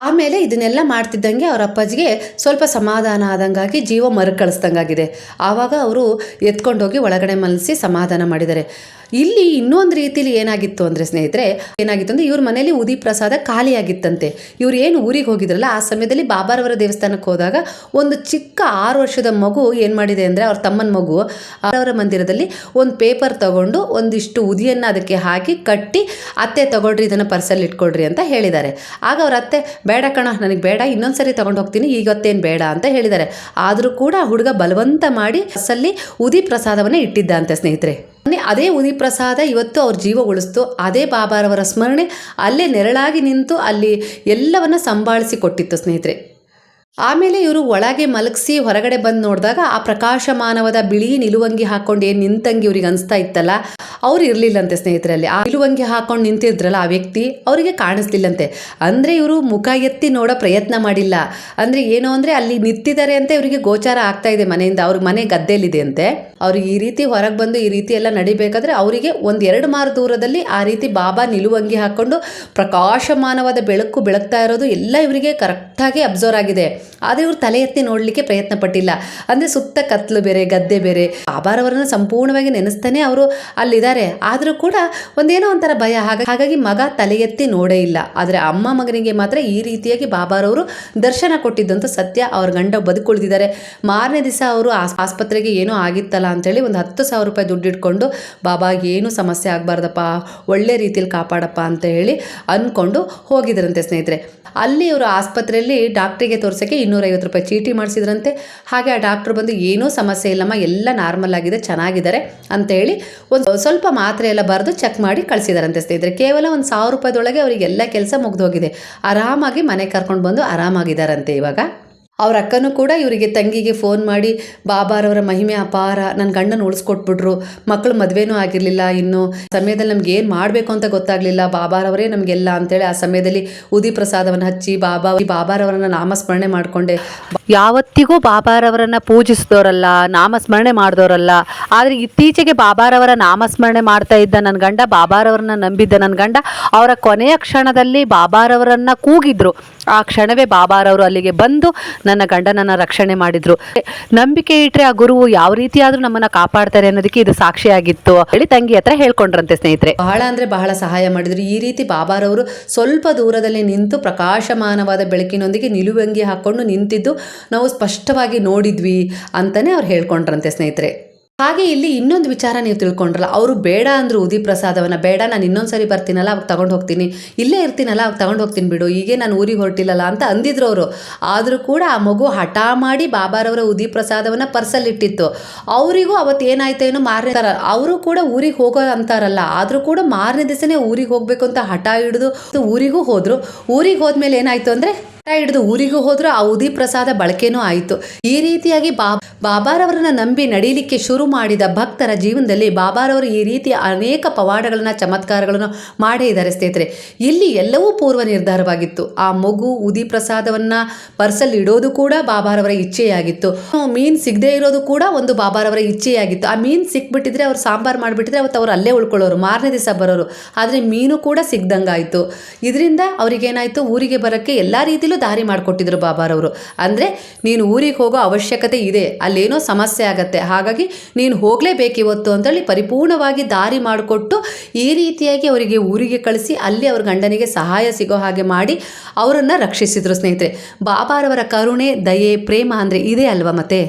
ಆಮೇಲೆ ಇದನ್ನೆಲ್ಲ ಮಾಡ್ತಿದ್ದಂಗೆ ಅವ್ರ ಅಪ್ಪಾಜಿಗೆ ಸ್ವಲ್ಪ ಸಮಾಧಾನ ಆದಂಗಾಗಿ ಜೀವ ಮರುಕಳಿಸ್ದಂಗಾಗಿದೆ. ಆವಾಗ ಅವರು ಎತ್ಕೊಂಡೋಗಿ ಒಳಗಡೆ ಮಲಸಿ ಸಮಾಧಾನ ಮಾಡಿದ್ದಾರೆ. ಇಲ್ಲಿ ಇನ್ನೊಂದು ರೀತಿಲಿ ಏನಾಗಿತ್ತು ಅಂದರೆ ಸ್ನೇಹಿತರೆ, ಏನಾಗಿತ್ತು ಅಂದರೆ ಇವ್ರ ಮನೇಲಿ ಉದಿ ಪ್ರಸಾದ ಖಾಲಿಯಾಗಿತ್ತಂತೆ. ಇವ್ರು ಏನು ಊರಿಗೆ ಹೋಗಿದ್ರಲ್ಲ, ಆ ಸಮಯದಲ್ಲಿ ಬಾಬಾರವರ ದೇವಸ್ಥಾನಕ್ಕೆ ಹೋದಾಗ ಒಂದು ಚಿಕ್ಕ ಆರು ವರ್ಷದ ಮಗು ಏನು ಮಾಡಿದೆ ಅಂದರೆ ಅವ್ರ ತಮ್ಮನ ಮಗು ಅವರ ಮಂದಿರದಲ್ಲಿ ಒಂದು ಪೇಪರ್ ತಗೊಂಡು ಒಂದಿಷ್ಟು ಉದಿಯನ್ನು ಅದಕ್ಕೆ ಹಾಕಿ ಕಟ್ಟಿ ಅತ್ತೆ ತಗೊಳ್ರಿ ಇದನ್ನು ಪರ್ಸಲ್ಲಿ ಇಟ್ಕೊಳ್ರಿ ಅಂತ ಹೇಳಿದ್ದಾರೆ. ಆಗ ಅವ್ರ ಅತ್ತೆ, ಬೇಡ ಕಣ, ನನಗೆ ಬೇಡ ಇನ್ನೊಂದು ಸರಿ ತಗೊಂಡು ಹೋಗ್ತೀನಿ, ಈಗತ್ತೇನು ಬೇಡ ಅಂತ ಹೇಳಿದ್ದಾರೆ. ಆದರೂ ಕೂಡ ಹುಡುಗ ಬಲವಂತ ಮಾಡಿ ಪರ್ಸಲ್ಲಿ ಉದಿ ಪ್ರಸಾದವನ್ನೇ ಇಟ್ಟಿದ್ದ ಅಂತ ಸ್ನೇಹಿತರೆ. ಅದೇ ಉದಿ ಪ್ರಸಾದ ಇವತ್ತು ಅವ್ರ ಜೀವ ಉಳಿಸ್ತು ಅದೇ ಬಾಬಾರವರ ಸ್ಮರಣೆ, ಅಲ್ಲೇ ನೆರಳಾಗಿ ನಿಂತು ಅಲ್ಲಿ ಎಲ್ಲವನ್ನ ಸಂಭಾಳಿಸಿ ಕೊಟ್ಟಿತ್ತು ಸ್ನೇಹಿತರೆ. ಆಮೇಲೆ ಇವರು ಒಳಗೆ ಮಲಗಿಸಿ ಹೊರಗಡೆ ಬಂದು ನೋಡಿದಾಗ ಆ ಪ್ರಕಾಶಮಾನವಾದ ಬಿಳಿ ನಿಲುವಂಗಿ ಹಾಕೊಂಡು ಏನು ನಿಂತಂಗಿ ಇವ್ರಿಗೆ ಅನಿಸ್ತಾ ಇತ್ತಲ್ಲ, ಅವ್ರು ಇರಲಿಲ್ಲಂತೆ ಸ್ನೇಹಿತರಲ್ಲಿ. ಆ ನಿಲುವಂಗಿ ಹಾಕೊಂಡು ನಿಂತಿದ್ರಲ್ಲ ಆ ವ್ಯಕ್ತಿ, ಅವರಿಗೆ ಕಾಣಿಸ್ಲಿಲ್ಲಂತೆ. ಅಂದರೆ ಇವರು ಮುಖ ಎತ್ತಿ ನೋಡೋ ಪ್ರಯತ್ನ ಮಾಡಿಲ್ಲ. ಅಂದರೆ ಏನು ಅಂದರೆ ಅಲ್ಲಿ ನಿಂತಿದ್ದಾರೆ ಅಂತ ಇವರಿಗೆ ಗೋಚಾರ ಆಗ್ತಾ ಇದೆ ಮನೆಯಿಂದ. ಅವ್ರ ಮನೆ ಗದ್ದೆಯಲ್ಲಿದೆ ಅಂತೆ. ಅವ್ರಿಗೆ ಈ ರೀತಿ ಹೊರಗೆ ಬಂದು ಈ ರೀತಿ ಎಲ್ಲ ನಡಿಬೇಕಾದ್ರೆ ಅವರಿಗೆ ಒಂದು ಎರಡು ಮಾರು ದೂರದಲ್ಲಿ ಆ ರೀತಿ ಬಾಬಾ ನಿಲುವಂಗಿ ಹಾಕ್ಕೊಂಡು ಪ್ರಕಾಶಮಾನವಾದ ಬೆಳಕು ಬೆಳಗ್ತಾ ಇರೋದು ಎಲ್ಲ ಇವರಿಗೆ ಕರೆಕ್ಟಾಗಿ ಅಬ್ಸರ್ವ್ ಆಗಿದೆ. ಆದರೆ ಇವರು ತಲೆ ಎತ್ತಿ ನೋಡಲಿಕ್ಕೆ ಪ್ರಯತ್ನ ಪಟ್ಟಿಲ್ಲ. ಅಂದರೆ ಸುತ್ತ ಕತ್ಲು ಬೇರೆ, ಗದ್ದೆ ಬೇರೆ. ಬಾಬಾರವರನ್ನು ಸಂಪೂರ್ಣವಾಗಿ ನೆನೆಸ್ತಾನೆ ಅವರು ಅಲ್ಲಿದ್ದಾರೆ. ಆದರೂ ಕೂಡ ಒಂದೇನೋ ಒಂಥರ ಭಯ. ಹಾಗಾಗಿ ಮಗ ತಲೆ ಎತ್ತಿ ನೋಡೇ ಇಲ್ಲ. ಆದರೆ ಅಮ್ಮ ಮಗನಿಗೆ ಮಾತ್ರ ಈ ರೀತಿಯಾಗಿ ಬಾಬಾರವರು ದರ್ಶನ ಕೊಟ್ಟಿದ್ದಂತೂ ಸತ್ಯ ಅವ್ರ ಗಂಡ ಬದುಕುಳಿದಿದ್ದಾರೆ. ಮಾರನೇ ದಿವಸ ಅವರು ಆಸ್ಪತ್ರೆಗೆ ಏನೋ ಆಗಿತ್ತಲ್ಲ ಅಂತೇಳಿ ಒಂದು ಹತ್ತು ಸಾವಿರ ರೂಪಾಯಿ ದುಡ್ಡು ಇಟ್ಕೊಂಡು ಬಾಬಾಗೆ ಏನು ಸಮಸ್ಯೆ ಆಗಬಾರ್ದಪ್ಪ. ಒಳ್ಳೆ ರೀತಿಯಲ್ಲಿ ಕಾಪಾಡಪ್ಪ ಅಂತ ಹೇಳಿ ಅಂದ್ಕೊಂಡು ಹೋಗಿದ್ರಂತೆ ಸ್ನೇಹಿತರೆ. ಅಲ್ಲಿ ಇವರು ಆಸ್ಪತ್ರೆಯಲ್ಲಿ ಡಾಕ್ಟ್ರಿಗೆ ತೋರ್ಸೋಕ್ಕೆ ಇನ್ನೂರೈವತ್ತು ರೂಪಾಯಿ ಚೀಟಿ ಮಾಡಿಸಿದ್ರಂತೆ. ಹಾಗೆ ಆ ಡಾಕ್ಟ್ರು ಬಂದು, ಏನೂ ಸಮಸ್ಯೆ ಇಲ್ಲಮ್ಮ, ಎಲ್ಲ ನಾರ್ಮಲ್ ಆಗಿದೆ, ಚೆನ್ನಾಗಿದ್ದಾರೆ ಅಂತ ಹೇಳಿ ಒಂದು ಸ್ವಲ್ಪ ಮಾತ್ರೆ ಎಲ್ಲ ಬರೆದು ಚೆಕ್ ಮಾಡಿ ಕಳಿಸಿದಾರಂತೆ ಸ್ನೇಹಿತರೆ. ಕೇವಲ ಒಂದು ಸಾವಿರ ರೂಪಾಯಿದೊಳಗೆ ಅವರಿಗೆಲ್ಲ ಕೆಲಸ ಮುಗ್ದೋಗಿದೆ ಆರಾಮಾಗಿ ಮನೆ ಕರ್ಕೊಂಡು ಬಂದು ಆರಾಮಾಗಿದ್ದಾರಂತೆ ಇವಾಗ. ಅವ್ರ ಅಕ್ಕನೂ ಕೂಡ ಇವರಿಗೆ ತಂಗಿಗೆ ಫೋನ್ ಮಾಡಿ, ಬಾಬಾರವರ ಮಹಿಮೆ ಅಪಾರ ನನ್ನ ಗಂಡನ ಉಳಿಸ್ಕೊಟ್ಬಿಟ್ರು ಮಕ್ಕಳು ಮದುವೆನೂ ಆಗಿರಲಿಲ್ಲ ಇನ್ನು, ಸಮಯದಲ್ಲಿ ನಮ್ಗೆ ಏನು ಮಾಡಬೇಕು ಅಂತ ಗೊತ್ತಾಗಲಿಲ್ಲ, ಬಾಬಾರವರೇ ನಮಗೆಲ್ಲ, ಅಂತೇಳಿ ಆ ಸಮಯದಲ್ಲಿ ಉದಿ ಪ್ರಸಾದವನ್ನು ಹಚ್ಚಿ, ಬಾಬಾ ಬಾಬಾರವರನ್ನ ನಾಮಸ್ಮರಣೆ ಮಾಡಿಕೊಂಡೆ. ಯಾವತ್ತಿಗೂ ಬಾಬಾರವರನ್ನ ಪೂಜಿಸಿದವರಲ್ಲ, ನಾಮಸ್ಮರಣೆ ಮಾಡಿದವರಲ್ಲ. ಆದರೆ ಇತ್ತೀಚೆಗೆ ಬಾಬಾರವರ ನಾಮಸ್ಮರಣೆ ಮಾಡ್ತಾ ಇದ್ದ ನನ್ನ ಗಂಡ, ಬಾಬಾರವರನ್ನ ನಂಬಿದ್ದ ನನ್ನ ಗಂಡ, ಅವರ ಕೊನೆಯ ಕ್ಷಣದಲ್ಲಿ ಬಾಬಾರವರನ್ನ ಕೂಗಿದ್ರು. ಆ ಕ್ಷಣವೇ ಬಾಬಾರವರು ಅಲ್ಲಿಗೆ ಬಂದು ನನ್ನ ಗಂಡನನ್ನ ರಕ್ಷಣೆ ಮಾಡಿದ್ರು. ನಂಬಿಕೆ ಇಟ್ಟರೆ ಆ ಗುರುವು ಯಾವ ರೀತಿಯಾದ್ರೂ ನಮ್ಮನ್ನ ಕಾಪಾಡ್ತಾರೆ ಅನ್ನೋದಕ್ಕೆ ಇದು ಸಾಕ್ಷಿಯಾಗಿತ್ತು ಹೇಳಿ ತಂಗಿ ಹತ್ರ ಹೇಳ್ಕೊಂಡ್ರಂತೆ ಸ್ನೇಹಿತರೆ. ಬಹಳ ಅಂದರೆ ಬಹಳ ಸಹಾಯ ಮಾಡಿದರು. ಈ ರೀತಿ ಬಾಬಾರವರು ಸ್ವಲ್ಪ ದೂರದಲ್ಲಿ ನಿಂತು ಪ್ರಕಾಶಮಾನವಾದ ಬೆಳಕಿನೊಂದಿಗೆ ನಿಲುವಂಗಿ ಹಾಕ್ಕೊಂಡು ನಿಂತಿದ್ದು ನಾವು ಸ್ಪಷ್ಟವಾಗಿ ನೋಡಿದ್ವಿ ಅಂತಲೇ ಅವ್ರು ಹೇಳ್ಕೊಂಡ್ರಂತೆ ಸ್ನೇಹಿತರೆ. ಹಾಗೆ ಇಲ್ಲಿ ಇನ್ನೊಂದು ವಿಚಾರ ನೀವು ತಿಳ್ಕೊಂಡ್ರಲ್ಲ, ಅವರು ಬೇಡ ಅಂದರು ಉದಿ ಪ್ರಸಾದವನ್ನ, ಬೇಡ ನಾನು ಇನ್ನೊಂದು ಸರಿ ಬರ್ತೀನಲ್ಲ, ಅವಾಗ ತಗೊಂಡು ಹೋಗ್ತೀನಿ, ಇಲ್ಲೇ ಇರ್ತೀನಲ್ಲ, ಅವಾಗ ತಗೊಂಡು ಹೋಗ್ತೀನಿ ಬಿಡು, ಹೀಗೆ ನಾನು ಊರಿಗೆ ಹೊರಟಿಲ್ಲಲ್ಲ ಅಂತ ಅಂದಿದ್ರು ಅವರು. ಆದರೂ ಕೂಡ ಆ ಮಗು ಹಠ ಮಾಡಿ ಬಾಬಾರವರ ಉದಿ ಪ್ರಸಾದವನ್ನ ಪರ್ಸಲ್ಲಿಟ್ಟಿತ್ತು ಅವರಿಗೂ ಅವತ್ತು ಏನಾಯ್ತು ಏನೋ ಅವರು ಕೂಡ ಊರಿಗೆ ಹೋಗೋ ಅಂತಾರಲ್ಲ, ಆದರೂ ಕೂಡ ಮಾರನೇ ದಿವಸನೇ ಊರಿಗೆ ಹೋಗಬೇಕು ಅಂತ ಹಠ ಹಿಡಿದು ಊರಿಗೂ ಹೋದರು. ಊರಿಗೆ ಹೋದ್ಮೇಲೆ ಏನಾಯ್ತು ಅಂದರೆ ಹಠ ಹಿಡಿದು ಊರಿಗೂ ಹೋದ್ರು ಆ ಉದಿ ಪ್ರಸಾದ ಬಳಕೆನೂ ಆಯಿತು. ಈ ರೀತಿಯಾಗಿ ಬಾ ಬಾಬಾರವರನ್ನ ನಂಬಿ ನಡೀಲಿಕ್ಕೆ ಶುರು ಮಾಡಿದ ಭಕ್ತರ ಜೀವನದಲ್ಲಿ ಬಾಬಾರವರು ಈ ರೀತಿಯ ಅನೇಕ ಪವಾಡಗಳನ್ನ, ಚಮತ್ಕಾರಗಳನ್ನು ಮಾಡೇ ಇದ್ದಾರೆ ಸ್ನೇಹಿತರೆ. ಇಲ್ಲಿ ಎಲ್ಲವೂ ಪೂರ್ವ ನಿರ್ಧಾರವಾಗಿತ್ತು. ಆ ಮಗು, ಉದಿ ಪ್ರಸಾದವನ್ನ ಪರ್ಸಲ್ಲಿ ಇಡೋದು ಕೂಡ ಬಾಬಾರವರ ಇಚ್ಛೆಯಾಗಿತ್ತು. ಮೀನ್ ಸಿಗದೆ ಇರೋದು ಕೂಡ ಒಂದು ಬಾಬಾರವರ ಇಚ್ಛೆಯಾಗಿತ್ತು. ಆ ಮೀನ್ ಸಿಕ್ಬಿಟ್ಟಿದ್ರೆ ಅವ್ರು ಸಾಂಬಾರು ಮಾಡಿಬಿಟ್ಟಿದ್ರೆ ಅವತ್ತು ಅವ್ರು ಅಲ್ಲೇ ಉಳ್ಕೊಳ್ಳೋರು, ಮಾರನೇ ದಿವಸ ಬರೋರು. ಆದರೆ ಮೀನು ಕೂಡ ಸಿಗ್ದಂಗಾಯಿತು. ಇದರಿಂದ ಅವ್ರಿಗೇನಾಯಿತು? ಊರಿಗೆ ಬರೋಕ್ಕೆ ಎಲ್ಲ ರೀತಿಲೂ ದಾರಿ ಮಾಡಿಕೊಟ್ಟಿದ್ರು ಬಾಬಾರವರು ಅಂದರೆ ನೀನು ಊರಿಗೆ ಹೋಗೋ ಅವಶ್ಯಕತೆ ಇದೆ, ಅಲ್ಲೇನೋ ಸಮಸ್ಯೆ ಆಗತ್ತೆ, ಹಾಗಾಗಿ ನೀನು ಹೋಗಲೇಬೇಕು ಇವತ್ತು ಅಂತೇಳಿ ಪರಿಪೂರ್ಣವಾಗಿ ದಾರಿ ಮಾಡಿಕೊಟ್ಟು ಈ ರೀತಿಯಾಗಿ ಅವರಿಗೆ ಊರಿಗೆ ಕಳಿಸಿ, ಅಲ್ಲಿ ಅವ್ರ ಗಂಡನಿಗೆ ಸಹಾಯ ಸಿಗೋ ಹಾಗೆ ಮಾಡಿ ಅವರನ್ನು ರಕ್ಷಿಸಿದ್ರು ಸ್ನೇಹಿತರೆ. ಬಾಬಾರವರ ಕರುಣೆ, ದಯೆ, ಪ್ರೇಮ ಅಂದರೆ ಇದೇ ಅಲ್ವಾ ಮತ್ತೆ?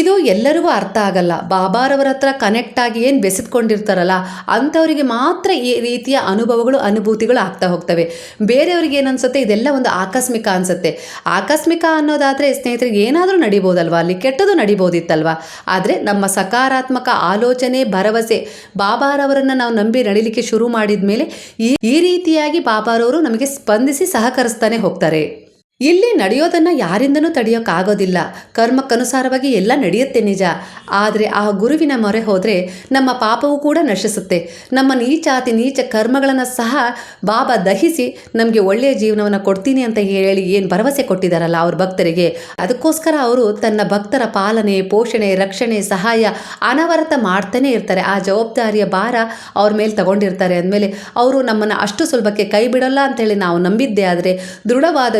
ಇದು ಎಲ್ಲರಿಗೂ ಅರ್ಥ ಆಗಲ್ಲ. ಬಾಬಾರವರ ಹತ್ರ ಕನೆಕ್ಟ್ ಆಗಿ ಏನು ಬೆಸೆದುಕೊಂಡಿರ್ತಾರಲ್ಲ ಅಂಥವರಿಗೆ ಮಾತ್ರ ಈ ರೀತಿಯ ಅನುಭವಗಳು, ಅನುಭೂತಿಗಳು ಆಗ್ತಾ ಹೋಗ್ತವೆ. ಬೇರೆಯವ್ರಿಗೆ ಏನು ಇದೆಲ್ಲ ಒಂದು ಆಕಸ್ಮಿಕ ಅನ್ಸುತ್ತೆ. ಆಕಸ್ಮಿಕ ಅನ್ನೋದಾದರೆ ಸ್ನೇಹಿತರಿಗೆ ಏನಾದರೂ ನಡಿಬೋದಲ್ವಾ? ಅಲ್ಲಿ ಕೆಟ್ಟದು ನಡಿಬೋದಿತ್ತಲ್ವಾ? ಆದರೆ ನಮ್ಮ ಸಕಾರಾತ್ಮಕ ಆಲೋಚನೆ, ಭರವಸೆ, ಬಾಬಾರವರನ್ನು ನಾವು ನಂಬಿ ನಡಿಲಿಕ್ಕೆ ಶುರು ಮಾಡಿದ ಮೇಲೆ ಈ ರೀತಿಯಾಗಿ ಬಾಬಾರವರು ನಮಗೆ ಸ್ಪಂದಿಸಿ ಸಹಕರಿಸ್ತಾನೆ ಹೋಗ್ತಾರೆ. ಇಲ್ಲಿ ನಡೆಯೋದನ್ನು ಯಾರಿಂದನೂ ತಡೆಯೋಕ್ಕಾಗೋದಿಲ್ಲ ಕರ್ಮಕ್ಕನುಸಾರವಾಗಿ ಎಲ್ಲ ನಡೆಯುತ್ತೆ ನಿಜ. ಆದರೆ ಆ ಗುರುವಿನ ಮೊರೆ ಹೋದರೆ ನಮ್ಮ ಪಾಪವೂ ಕೂಡ ನಶಿಸುತ್ತೆ. ನಮ್ಮ ನೀಚಾತಿ ನೀಚ ಕರ್ಮಗಳನ್ನು ಸಹ ಬಾಬಾ ದಹಿಸಿ ನಮಗೆ ಒಳ್ಳೆಯ ಜೀವನವನ್ನು ಕೊಡ್ತೀನಿ ಅಂತ ಹೇಳಿ ಏನು ಭರವಸೆ ಕೊಟ್ಟಿದ್ದಾರಲ್ಲ ಅವ್ರ ಭಕ್ತರಿಗೆ. ಅದಕ್ಕೋಸ್ಕರ ಅವರು ತನ್ನ ಭಕ್ತರ ಪಾಲನೆ, ಪೋಷಣೆ, ರಕ್ಷಣೆ, ಸಹಾಯ ಅನವರತ ಮಾಡ್ತಾನೆ ಇರ್ತಾರೆ. ಆ ಜವಾಬ್ದಾರಿಯ ಭಾರ ಅವ್ರ ಮೇಲೆ ತಗೊಂಡಿರ್ತಾರೆ. ಅಂದಮೇಲೆ ಅವರು ನಮ್ಮನ್ನು ಅಷ್ಟು ಸುಲಭಕ್ಕೆ ಕೈ ಬಿಡೋಲ್ಲ ಅಂತೇಳಿ ನಾವು ನಂಬಿದ್ದೆ ಆದರೆ ದೃಢವಾದ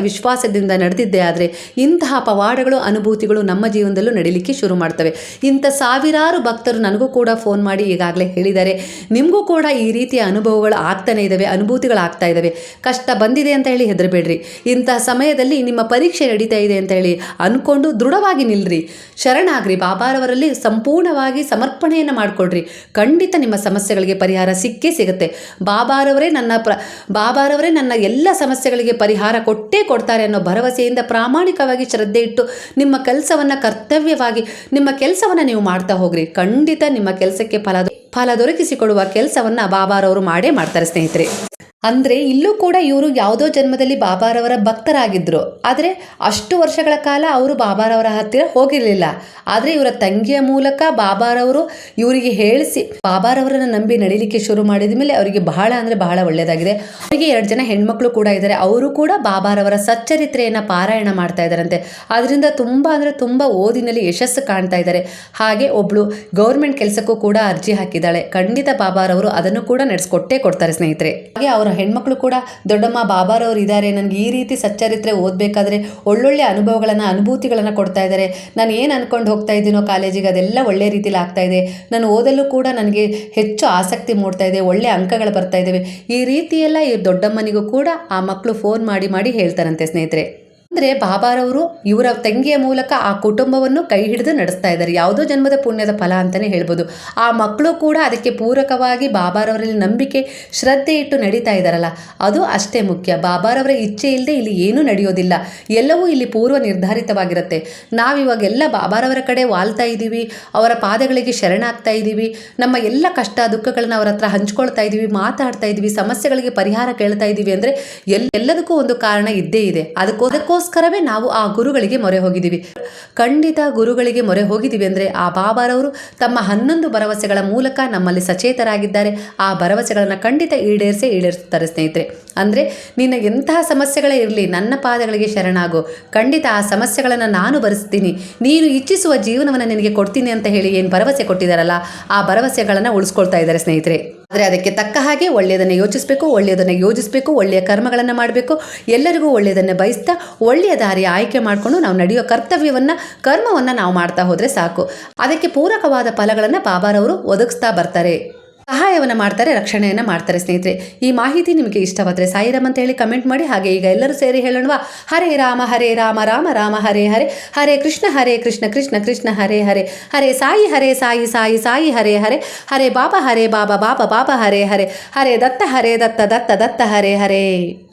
ವಿಶ್ವಾಸದಿಂದ ನಡೆದಿದ್ದೇ ಆದರೆ ಇಂತಹ ಪವಾಡಗಳು, ಅನುಭೂತಿಗಳು ನಮ್ಮ ಜೀವನದಲ್ಲೂ ನಡೀಲಿಕ್ಕೆ ಶುರು ಮಾಡ್ತವೆ. ಇಂಥ ಸಾವಿರಾರು ಭಕ್ತರು ನನಗೂ ಕೂಡ ಫೋನ್ ಮಾಡಿ ಈಗಾಗಲೇ ಹೇಳಿದ್ದಾರೆ. ನಿಮಗೂ ಕೂಡ ಈ ರೀತಿಯ ಅನುಭವಗಳು ಆಗ್ತಾನೆ ಇದ್ದಾವೆ ಅನುಭೂತಿಗಳು ಆಗ್ತಾ ಇದ್ದಾವೆ ಕಷ್ಟ ಬಂದಿದೆ ಅಂತ ಹೇಳಿ ಹೆದರಬೇಡ್ರಿ. ಇಂತಹ ಸಮಯದಲ್ಲಿ ನಿಮ್ಮ ಪರೀಕ್ಷೆ ನಡೀತಾ ಇದೆ ಅಂತ ಹೇಳಿ ಅಂದ್ಕೊಂಡು ದೃಢವಾಗಿ ನಿಲ್ರಿ. ಶರಣಾಗ್ರಿ, ಬಾಬಾರವರಲ್ಲಿ ಸಂಪೂರ್ಣವಾಗಿ ಸಮರ್ಪಣೆಯನ್ನು ಮಾಡಿಕೊಡ್ರಿ ಖಂಡಿತ ನಿಮ್ಮ ಸಮಸ್ಯೆಗಳಿಗೆ ಪರಿಹಾರ ಸಿಕ್ಕೇ ಸಿಗುತ್ತೆ. ಬಾಬಾರವರೇ ನನ್ನ ಪ್ರ, ಬಾಬಾರವರೇ ನನ್ನ ಎಲ್ಲ ಸಮಸ್ಯೆಗಳಿಗೆ ಪರಿಹಾರ ಕೊಟ್ಟೇ ಕೊಡ್ತಾರೆ ಅನ್ನೋ ಭರವಸೆಯಿಂದ ಪ್ರಾಮಾಣಿಕವಾಗಿ ಶ್ರದ್ಧೆ ಇಟ್ಟು ನಿಮ್ಮ ಕೆಲಸವನ್ನು ಕರ್ತವ್ಯವಾಗಿ, ನಿಮ್ಮ ಕೆಲಸವನ್ನು ನೀವು ಮಾಡ್ತಾ ಹೋಗ್ರಿ. ಖಂಡಿತ ನಿಮ್ಮ ಕೆಲಸಕ್ಕೆ ಫಲ ಫಲ ದೊರಕಿಸಿಕೊಡುವ ಕೆಲಸವನ್ನ ಬಾಬಾರವರು ಮಾಡೇ ಮಾಡ್ತಾರೆ, ಸ್ನೇಹಿತರೆ. ಅಂದ್ರೆ ಇಲ್ಲೂ ಕೂಡ ಇವರು ಯಾವುದೋ ಜನ್ಮದಲ್ಲಿ ಬಾಬಾರವರ ಭಕ್ತರಾಗಿದ್ದರು ಆದರೆ ಅಷ್ಟು ವರ್ಷಗಳ ಕಾಲ ಅವರು ಬಾಬಾರವರ ಹತ್ತಿರ ಹೋಗಿರಲಿಲ್ಲ. ಆದರೆ ಇವರ ತಂಗಿಯ ಮೂಲಕ ಬಾಬಾರವರು ಇವರಿಗೆ ಹೇಳಿಸಿ, ಬಾಬಾರವರನ್ನು ನಂಬಿ ನಡೀಲಿಕ್ಕೆ ಶುರು ಮಾಡಿದ ಮೇಲೆ ಅವರಿಗೆ ಬಹಳ ಅಂದರೆ ಬಹಳ ಒಳ್ಳೆಯದಾಗಿದೆ ಅವರಿಗೆ ಎರಡು ಜನ ಹೆಣ್ಮಕ್ಳು ಕೂಡ ಇದ್ದಾರೆ. ಅವರು ಕೂಡ ಬಾಬಾರವರ ಸಚ್ಚರಿತ್ರೆಯನ್ನು ಪಾರಾಯಣ ಮಾಡ್ತಾ ಇದ್ದಾರಂತೆ. ಅದರಿಂದ ತುಂಬ ಅಂದರೆ ತುಂಬ ಓದಿನಲ್ಲಿ ಯಶಸ್ಸು ಕಾಣ್ತಾ ಇದ್ದಾರೆ. ಹಾಗೆ ಒಬ್ಳು ಗೌರ್ಮೆಂಟ್ ಕೆಲಸಕ್ಕೂ ಕೂಡ ಅರ್ಜಿ ಹಾಕಿದ್ದಾಳೆ ಖಂಡಿತ ಬಾಬಾರವರು ಅದನ್ನು ಕೂಡ ನಡೆಸ್ಕೊಟ್ಟೇ ಕೊಡ್ತಾರೆ ಸ್ನೇಹಿತರೆ. ಹಾಗೆ ಅವರ ಹೆಣ್ಮಕ್ಳು ಕೂಡ, ದೊಡ್ಡಮ್ಮ ಬಾಬಾರವರು ಇದ್ದಾರೆ ನನಗೆ ಈ ರೀತಿ ಸಚ್ಚರಿತ್ರೆ ಓದಬೇಕಾದ್ರೆ ಒಳ್ಳೊಳ್ಳೆ ಅನುಭವಗಳನ್ನು, ಅನುಭೂತಿಗಳನ್ನು ಕೊಡ್ತಾ ಇದ್ದಾರೆ ನಾನು ಏನು ಅನ್ಕೊಂಡು ಹೋಗ್ತಾ ಇದ್ದೀನೋ ಕಾಲೇಜಿಗೆ, ಅದೆಲ್ಲ ಒಳ್ಳೆ ರೀತಿಲಿ ಆಗ್ತಾ ಇದೆ. ನಾನು ಓದಲು ಕೂಡ ನನಗೆ ಹೆಚ್ಚು ಆಸಕ್ತಿ ಮೂಡ್ತಾ ಇದೆ, ಒಳ್ಳೆ ಅಂಕಗಳು ಬರ್ತಾ ಇದ್ದಾವೆ ಈ ರೀತಿಯೆಲ್ಲ ಈ ದೊಡ್ಡಮ್ಮನಿಗೂ ಕೂಡ ಆ ಮಕ್ಕಳು ಫೋನ್ ಮಾಡಿ ಮಾಡಿ ಹೇಳ್ತಾರಂತೆ ಸ್ನೇಹಿತರೆ. ಅಂದರೆ ಬಾಬಾರವರು ಇವರ ತಂಗಿಯ ಮೂಲಕ ಆ ಕುಟುಂಬವನ್ನು ಕೈ ಹಿಡಿದು ನಡೆಸ್ತಾ ಇದ್ದಾರೆ. ಯಾವುದೋ ಜನ್ಮದ ಪುಣ್ಯದ ಫಲ ಅಂತಲೇ ಹೇಳ್ಬೋದು. ಆ ಮಕ್ಕಳು ಕೂಡ ಅದಕ್ಕೆ ಪೂರಕವಾಗಿ ಬಾಬಾರವರಲ್ಲಿ ನಂಬಿಕೆ, ಶ್ರದ್ಧೆ ಇಟ್ಟು ನಡೀತಾ ಇದ್ದಾರಲ್ಲ, ಅದು ಅಷ್ಟೇ ಮುಖ್ಯ. ಬಾಬಾರವರ ಇಚ್ಛೆ ಇಲ್ಲದೆ ಇಲ್ಲಿ ಏನೂ ನಡೆಯೋದಿಲ್ಲ. ಎಲ್ಲವೂ ಇಲ್ಲಿ ಪೂರ್ವ ನಿರ್ಧಾರಿತವಾಗಿರುತ್ತೆ. ನಾವಿವಾಗೆಲ್ಲ ಬಾಬಾರವರ ಕಡೆ ವಾಲ್ತಾ ಇದ್ದೀವಿ, ಅವರ ಪಾದಗಳಿಗೆ ಶರಣಾಗ್ತಾ ಇದ್ದೀವಿ, ನಮ್ಮ ಎಲ್ಲ ಕಷ್ಟ ದುಃಖಗಳನ್ನ ಅವರ ಹತ್ರ ಹಂಚ್ಕೊಳ್ತಾ ಇದ್ದೀವಿ, ಮಾತಾಡ್ತಾ ಇದ್ದೀವಿ, ಸಮಸ್ಯೆಗಳಿಗೆ ಪರಿಹಾರ ಕೇಳ್ತಾ ಇದ್ದೀವಿ ಅಂದರೆ ಎಲ್ಲ, ಎಲ್ಲದಕ್ಕೂ ಒಂದು ಕಾರಣ ಇದ್ದೇ ಇದೆ. ಅದಕ್ಕೋ ಅದಕ್ಕೋಸ್ಕರವೇ ನಾವು ಆ ಗುರುಗಳಿಗೆ ಮೊರೆ ಹೋಗಿದ್ದೀವಿ. ಖಂಡಿತ ಗುರುಗಳಿಗೆ ಮೊರೆ ಹೋಗಿದ್ದೀವಿ ಅಂದರೆ ಆ ಬಾಬಾರವರು ತಮ್ಮ ಹನ್ನೊಂದು ಭರವಸೆಗಳ ಮೂಲಕ ನಮ್ಮಲ್ಲಿ ಸಚೇತರಾಗಿದ್ದಾರೆ. ಆ ಭರವಸೆಗಳನ್ನು ಖಂಡಿತ ಈಡೇರಿಸೇ ಈಡೇರಿಸ್ತಾರೆ ಸ್ನೇಹಿತರೆ. ಅಂದರೆ ನಿನ್ನ ಎಂತಹ ಸಮಸ್ಯೆಗಳೇ ಇರಲಿ, ನನ್ನ ಪಾದಗಳಿಗೆ ಶರಣಾಗು. ಖಂಡಿತ ಆ ಸಮಸ್ಯೆಗಳನ್ನು ನಾನು ಭರಿಸ್ತೀನಿ ನೀನು ಇಚ್ಛಿಸುವ ಜೀವನವನ್ನು ನಿನಗೆ ಕೊಡ್ತೀನಿ ಅಂತ ಹೇಳಿ ಏನು ಭರವಸೆ ಕೊಟ್ಟಿದ್ದಾರಲ್ಲ, ಆ ಭರವಸೆಗಳನ್ನು ಉಳಿಸ್ಕೊಳ್ತಾ ಇದ್ದಾರೆ ಸ್ನೇಹಿತರೆ. ಆದರೆ ಅದಕ್ಕೆ ತಕ್ಕ ಹಾಗೆ ಒಳ್ಳೆಯದನ್ನು ಯೋಚಿಸಬೇಕು, ಒಳ್ಳೆಯದನ್ನು ಯೋಜಿಸಬೇಕು, ಒಳ್ಳೆಯ ಕರ್ಮಗಳನ್ನು ಮಾಡಬೇಕು. ಎಲ್ಲರಿಗೂ ಒಳ್ಳೆಯದನ್ನು ಬಯಸ್ತಾ ಒಳ್ಳೆಯ ದಾರಿ ಆಯ್ಕೆ ಮಾಡಿಕೊಂಡು ನಾವು ನಡೆಯೋ ಕರ್ತವ್ಯವನ್ನು, ಕರ್ಮವನ್ನು ನಾವು ಮಾಡ್ತಾ ಹೋದರೆ ಸಾಕು. ಅದಕ್ಕೆ ಪೂರಕವಾದ ಫಲಗಳನ್ನು ಬಾಬಾರವರು ಒದಗಿಸ್ತಾ ಬರ್ತಾರೆ. ಸಹಾಯವನ್ನು ಮಾಡ್ತಾರೆ, ರಕ್ಷಣೆಯನ್ನು ಮಾಡ್ತಾರೆ ಸ್ನೇಹಿತರೆ. ಈ ಮಾಹಿತಿ ನಿಮಗೆ ಇಷ್ಟವಾದರೆ ಸಾಯಿರಾಮ್ ಅಂತ ಹೇಳಿ ಕಮೆಂಟ್ ಮಾಡಿ, ಹಾಗೆ ಈಗ ಎಲ್ಲರೂ ಸೇರಿ ಹೇಳೋಣವಾ? ಹರೇ ರಾಮ ಹರೇ ರಾಮ ರಾಮ ರಾಮ, ಹರೇ ಹರೇ. ಹರೇ ಕೃಷ್ಣ ಹರೇ ಕೃಷ್ಣ ಕೃಷ್ಣ ಕೃಷ್ಣ, ಹರೇ ಹರೇ. ಹರೇ ಸಾಯಿ ಹರೇ ಸಾಯಿ ಸಾಯಿ ಸಾಯಿ, ಹರೇ ಹರೇ. ಹರೇ ಬಾಬಾ ಹರೇ ಬಾಬಾ ಬಾಬಾ ಬಾಬಾ, ಹರೇ ಹರೇ. ಹರೇ ದತ್ತ ಹರೇ ದತ್ತ ದತ್ತ ದತ್ತ, ಹರೇ ಹರೇ.